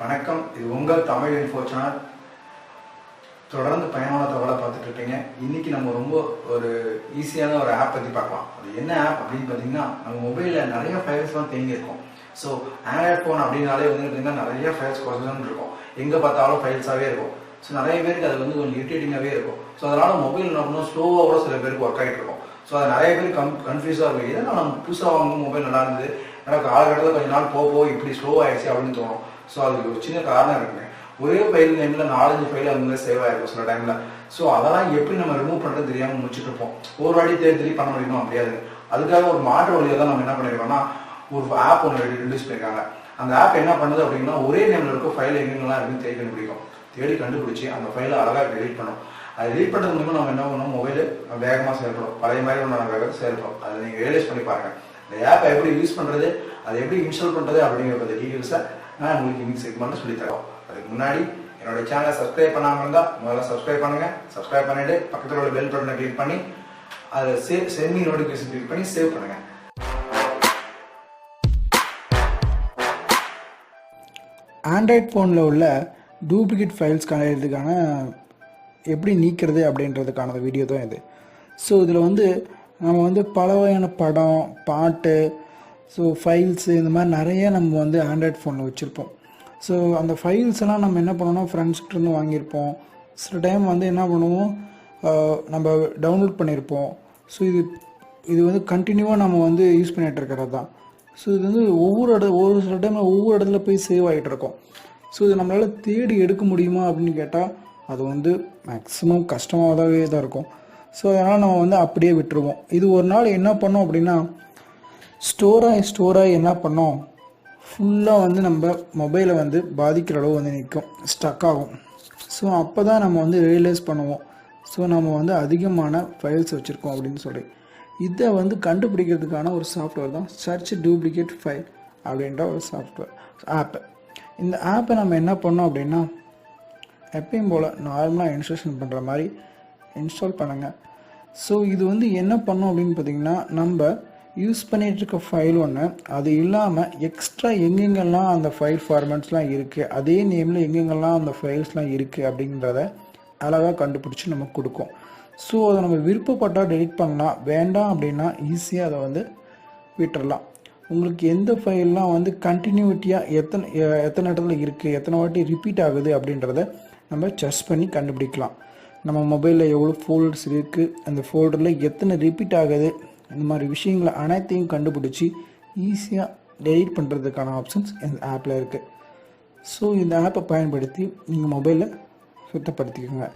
வணக்கம். இது உங்கள் தமிழ் இன்ஃபோ சேனல். தொடர்ந்து பயனுள்ள தகவலை பார்த்துட்டு இருப்பீங்க இன்னைக்கு நம்ம ரொம்ப ஒரு ஈஸியான ஒரு ஆப் பற்றி பார்க்கலாம். அது என்ன ஆப் அப்படின்னு பார்த்தீங்கன்னா நம்ம மொபைலில் நிறைய ஃபைல்ஸ்லாம் தேங்கியிருக்கோம். ஸோ ஆண்ட்ராய்ட் ஃபோன் அப்படின்னாலே வந்து பார்த்தீங்கன்னா நிறைய ஃபைல்ஸ் கொஞ்சம் இருக்கும். எங்கே பார்த்தாலும் ஃபைல்ஸாகவே இருக்கும். ஸோ நிறைய பேருக்கு அது வந்து கொஞ்சம் இரிட்டேட்டிங்காகவே இருக்கும். ஸோ அதனால மொபைல் என்ன பண்ணும்? ஸ்லோவாக கூட சில பேருக்கு ஒர்க் ஆகிட்டு இருக்கும். ஸோ அது நிறைய பேர் கம் கன்ஃபியூஸாக இருக்கும். இதெல்லாம் நம்ம புதுசாக வாங்கும் மொபைல் நல்லா இருந்தது? ஆனால் காலகட்டத்தில் கொஞ்ச நாள் போக போக இப்படி ஸ்லோ ஆயிடுச்சு அப்படின்னு தோணும். ஸோ அதுக்கு ஒரு சின்ன காரணம் இருக்குங்க. ஒரே ஃபைல் நேமில் நாலஞ்சு ஃபைல் அந்த சேவ் ஆகிருக்கும் சில டைமில் ஸோ அதெல்லாம் எப்படி நம்ம ரிமூவ் பண்ணுறது தெரியாமல் முடிச்சுட்டு இருப்போம். ஒரு வாட்டி தேடி தேடி பண்ண முடியுமா? முடியாது. அதுக்காக ஒரு மாற்று வழியாக தான் நம்ம என்ன பண்ணிருக்கோம்னா ஒரு ஆப் ஒன்று ரிலீஸ் பண்ணியிருக்காங்க அந்த ஆப் என்ன பண்ணுது அப்படின்னா ஒரே நேமில் இருக்க ஃபைல் எங்கெங்கெல்லாம் இருக்குன்னு தேடி கண்டுபிடிக்கும். தேடி கண்டுபிடிச்சி அந்த ஃபைலை அழகாக டெலீட் பண்ணும். அது ரீட் பண்ணுறது மூலமாக நம்ம என்ன பண்ணுவோம் மொபைல் வேகமாக செயல்படும். பழைய மாதிரி ஒன்று வேகமாக செயல்படும். அதை நீங்கள் ரியலைஸ் பண்ணி பாருங்க. இந்த ஆப்பை எப்படி யூஸ் பண்ணுறது அதை எப்படி இன்ஸ்டால் பண்ணுறது அப்படிங்கிற பற்றி டீட்டெயில்ஸை நான் உங்களுக்கு இன்னைக்கு செக்மெண்ட் சொல்லி தரோம் அதுக்கு முன்னாடி என்னோட சேனலை சப்ஸ்கிரைப் பண்ணாமல் இருந்தால் முதல்ல சப்ஸ்கிரைப் பண்ணுங்க. சப்ஸ்கிரைப் பண்ணிட்டு பக்கத்தில் உள்ள பெல் பட்டனை கிளிக் பண்ணி அதை சேவ் சென்மி நோட்டிஃபிகேஷன் கிளிக் பண்ணி சேவ் பண்ணுங்க. ஆண்ட்ராய்ட் ஃபோனில் உள்ள டூப்ளிகேட் ஃபைல்ஸ் கலையிறதுக்கான எப்படி நீக்கிறது அப்படின்றதுக்கான வீடியோ தான் இது. ஸோ இதில் வந்து நம்ம வந்து பல வகையான படம் பாட்டு ஸோ ஃபைல்ஸு இந்த மாதிரி நிறைய நம்ம வந்து ஆண்ட்ராய்ட் ஃபோனில் வச்சுருப்போம். ஸோ அந்த ஃபைல்ஸ் எல்லாம் நம்ம என்ன பண்ணோம்னா ஃப்ரெண்ட்ஸ்கிட்டருந்து வாங்கியிருப்போம். சில டைம் வந்து என்ன பண்ணுவோம்? நம்ம டவுன்லோட் பண்ணியிருப்போம். ஸோ இது இது வந்து கண்டினியூவாக நம்ம வந்து யூஸ் பண்ணிகிட்டு இருக்கிறது தான். ஸோ இது வந்து ஒவ்வொரு இட ஒரு சில டைம் ஒவ்வொரு இடத்துல போய் சேவ் ஆகிட்டு இருக்கோம். ஸோ இது நம்மளால் தேடி எடுக்க முடியுமா அப்படின்னு கேட்டால் அது வந்து மேக்ஸிமம் கஷ்டமாகவே தான் இருக்கும். ஸோ அதனால் நம்ம வந்து அப்படியே விட்டுருவோம். இது ஒரு நாள் என்ன பண்ணோம் அப்படின்னா ஸ்டோராகி ஸ்டோராகி என்ன பண்ணோம்? ஃபுல்லாக வந்து நம்ம மொபைலை வந்து பாதிக்கிற அளவு வந்து நிற்கும். ஸ்டக் ஆகும். ஸோ அப்போ தான் நம்ம வந்து ரியலைஸ் பண்ணுவோம். ஸோ நம்ம வந்து அதிகமான ஃபைல்ஸ் வச்சுருக்கோம் அப்படின்னு சொல்லி. இதை வந்து கண்டுபிடிக்கிறதுக்கான ஒரு சாஃப்ட்வேர் தான் சர்ச் டூப்ளிகேட் ஃபைல் அப்படின்ற ஒரு சாஃப்ட்வேர் ஆப்பு இந்த ஆப்பை நம்ம என்ன பண்ணோம் அப்படின்னா எப்பயும் போல் நார்மலாக இன்ஸ்டாலேஷன் பண்ணுற மாதிரி இன்ஸ்டால் பண்ணுங்கள் ஸோ இது வந்து என்ன பண்ணோம் அப்படின்னு பார்த்தீங்கன்னா நம்ம யூஸ் பண்ணிகிட்டு இருக்க ஃபைல் ஒன்று அது இல்லாமல் எக்ஸ்ட்ரா எங்கெங்கெல்லாம் அந்த ஃபைல் ஃபார்மேட்ஸ்லாம் இருக்குது அதே நேமில் எங்கெங்கெல்லாம் அந்த ஃபைல்ஸ்லாம் இருக்குது அப்படிங்கிறத அழகாக கண்டுபிடிச்சி நமக்கு கொடுக்கும். ஸோ அதை நம்ம விருப்பப்பட்டால் டெலிட் பண்ணலாம். வேண்டாம் அப்படின்னா ஈஸியாக அதை வந்து விட்டுறலாம். உங்களுக்கு எந்த ஃபைல்லாம் வந்து கண்டினியூட்டியாக எத்தனை எத்தனை இடத்துல இருக்குது எத்தனை வாட்டி ரிப்பீட் ஆகுது அப்படின்றத நம்ம சர்ச் பண்ணி கண்டுபிடிக்கலாம். நம்ம மொபைலில் எவ்வளோ ஃபோல்டர்ஸ் இருக்குது அந்த ஃபோல்டரில் எத்தனை ரிப்பீட் ஆகுது இந்த மாதிரி விஷயங்களை அனைத்தையும் கண்டுபிடிச்சி ஈஸியாக டெலிட் பண்ணுறதுக்கான ஆப்ஷன்ஸ் இந்த ஆப்பில் இருக்குது ஸோ இந்த ஆப்பை பயன்படுத்தி நீங்கள் மொபைலை சுத்தப்படுத்திக்கோங்க.